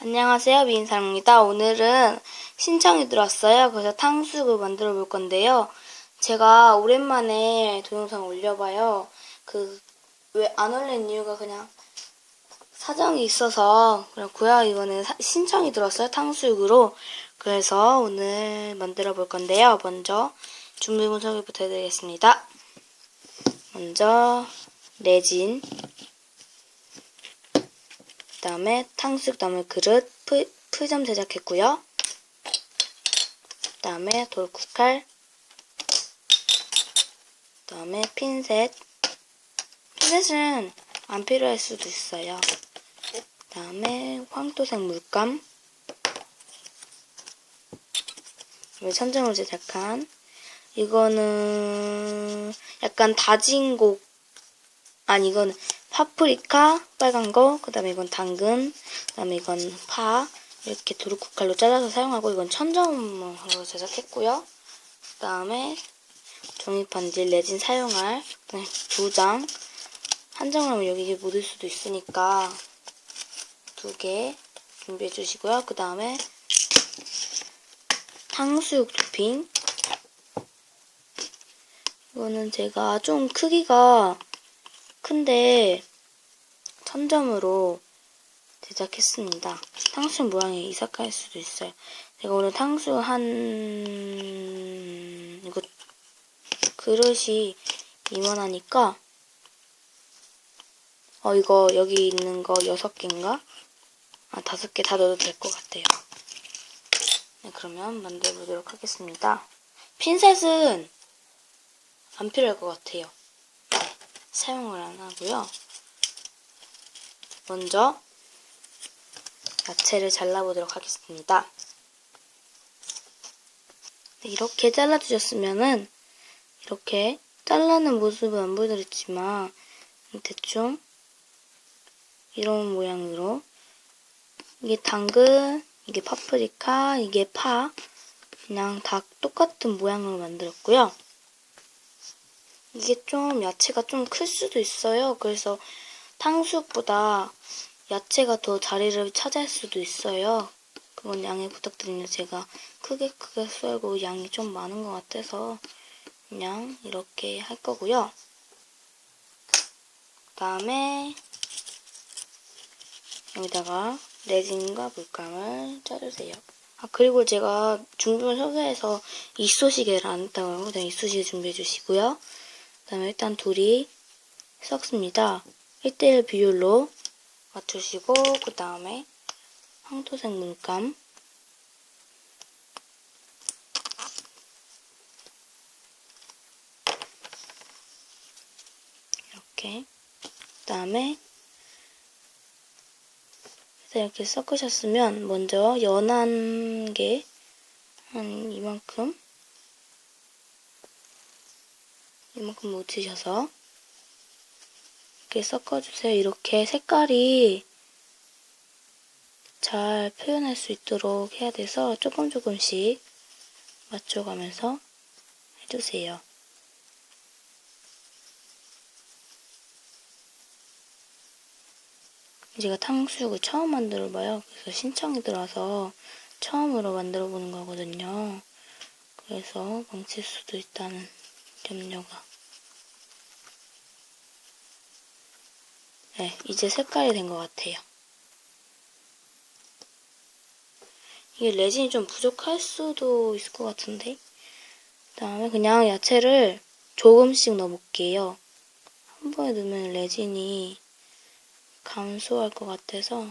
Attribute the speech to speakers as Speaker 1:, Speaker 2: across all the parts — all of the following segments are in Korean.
Speaker 1: 안녕하세요. 미인사입니다. 오늘은 신청이 들었어요. 그래서 탕수육을 만들어 볼 건데요. 제가 오랜만에 동영상 올려봐요. 그, 왜 안 올린 이유가 그냥 사정이 있어서 그렇고요. 이거는 사- 신청이 들었어요. 탕수육으로. 그래서 오늘 만들어 볼 건데요. 먼저 준비물 소개부터 해드리겠습니다. 먼저 레진 그 다음에 탕수육 담을 그릇 프, 풀점 제작했고요. 그 다음에 돌국칼 그 다음에 핀셋 핀셋은 안 필요할 수도 있어요. 그 다음에 황토색 물감 그다음에 천정으로 제작한 이거는 약간 다진 곡 아니 이거는 파프리카 빨간 거, 그 다음에 이건 당근, 그 다음에 이건 파 이렇게 도루쿠칼로 잘라서 사용하고 이건 천점으로 제작했고요. 그 다음에 종이 반지 레진 사용할 두 장. 한 장을 하면 여기 묻을 수도 있으니까 두 개 준비해 주시고요. 그 다음에 탕수육 토핑. 이거는 제가 좀 크기가 큰데 천점으로 제작했습니다. 탕수육 모양이 이삭할 수도 있어요. 제가 오늘 탕수육 한 이거 그릇이 이만하니까 어 이거 여기 있는 거 여섯 개인가? 아 다섯 개다 넣어도 될 것 같아요. 네 그러면 만들어 보도록 하겠습니다. 핀셋은 안 필요할 것 같아요. 사용을 안 하고요. 먼저 야채를 잘라보도록 하겠습니다. 네, 이렇게 잘라주셨으면은 이렇게 잘라는 모습은 안 보여드렸지만 대충 이런 모양으로 이게 당근, 이게 파프리카, 이게 파 그냥 다 똑같은 모양으로 만들었고요. 이게 좀 야채가 좀 클 수도 있어요. 그래서 탕수육보다 야채가 더 자리를 차지할 수도 있어요. 그건 양해 부탁드립니다. 제가 크게 크게 썰고 양이 좀 많은 것 같아서 그냥 이렇게 할 거고요. 그 다음에 여기다가 레진과 물감을 짜주세요. 아 그리고 제가 중분 소개해서 이쑤시개를 안 했다고 하거든요. 이쑤시개 준비해 주시고요. 그 다음에 일단 둘이 섞습니다. 1대1 비율로 맞추시고 그 다음에 황토색 물감. 이렇게. 그 다음에 이렇게 섞으셨으면 먼저 연한 게 한 이만큼 이만큼 묻히셔서 이렇게 섞어주세요. 이렇게 색깔이 잘 표현할 수 있도록 해야 돼서 조금 조금씩 맞춰가면서 해주세요. 제가 탕수육을 처음 만들어봐요. 그래서 신청이 들어와서 처음으로 만들어보는 거거든요. 그래서 망칠 수도 있다는 염려가. 네, 이제 색깔이 된 것 같아요. 이게 레진이 좀 부족할 수도 있을 것 같은데. 그 다음에 그냥 야채를 조금씩 넣어볼게요. 한 번에 넣으면 레진이 감소할 것 같아서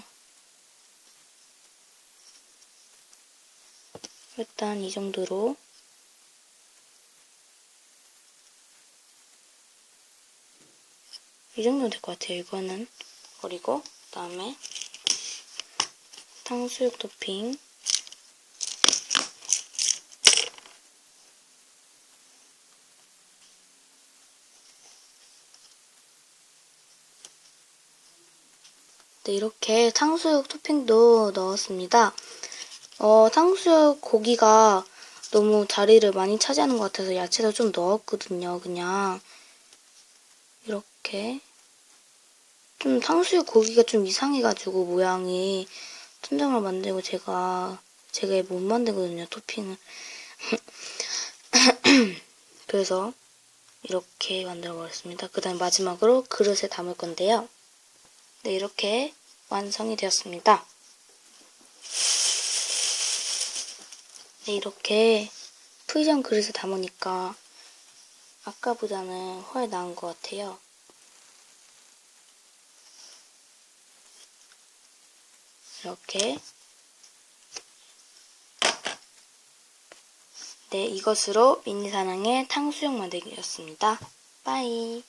Speaker 1: 일단 이 정도로 이 정도면 될것 같아요. 이거는 버리고 그 다음에 탕수육 토핑 네, 이렇게 탕수육 토핑도 넣었습니다. 어, 탕수육 고기가 너무 자리를 많이 차지하는 것 같아서 야채도 좀 넣었거든요. 그냥 이렇게 좀 탕수육 고기가 좀 이상해가지고 모양이 천장을 만들고 제가 제가 못 만들거든요 토핑을. 그래서 이렇게 만들어 버렸습니다. 그 다음 마지막으로 그릇에 담을 건데요. 네 이렇게 완성이 되었습니다. 네 이렇게 푸이전 그릇에 담으니까 아까보다는 훨 나은 것 같아요 이렇게 네, 이것으로 미니 사랑의 탕수육 만들기였습니다. 빠이.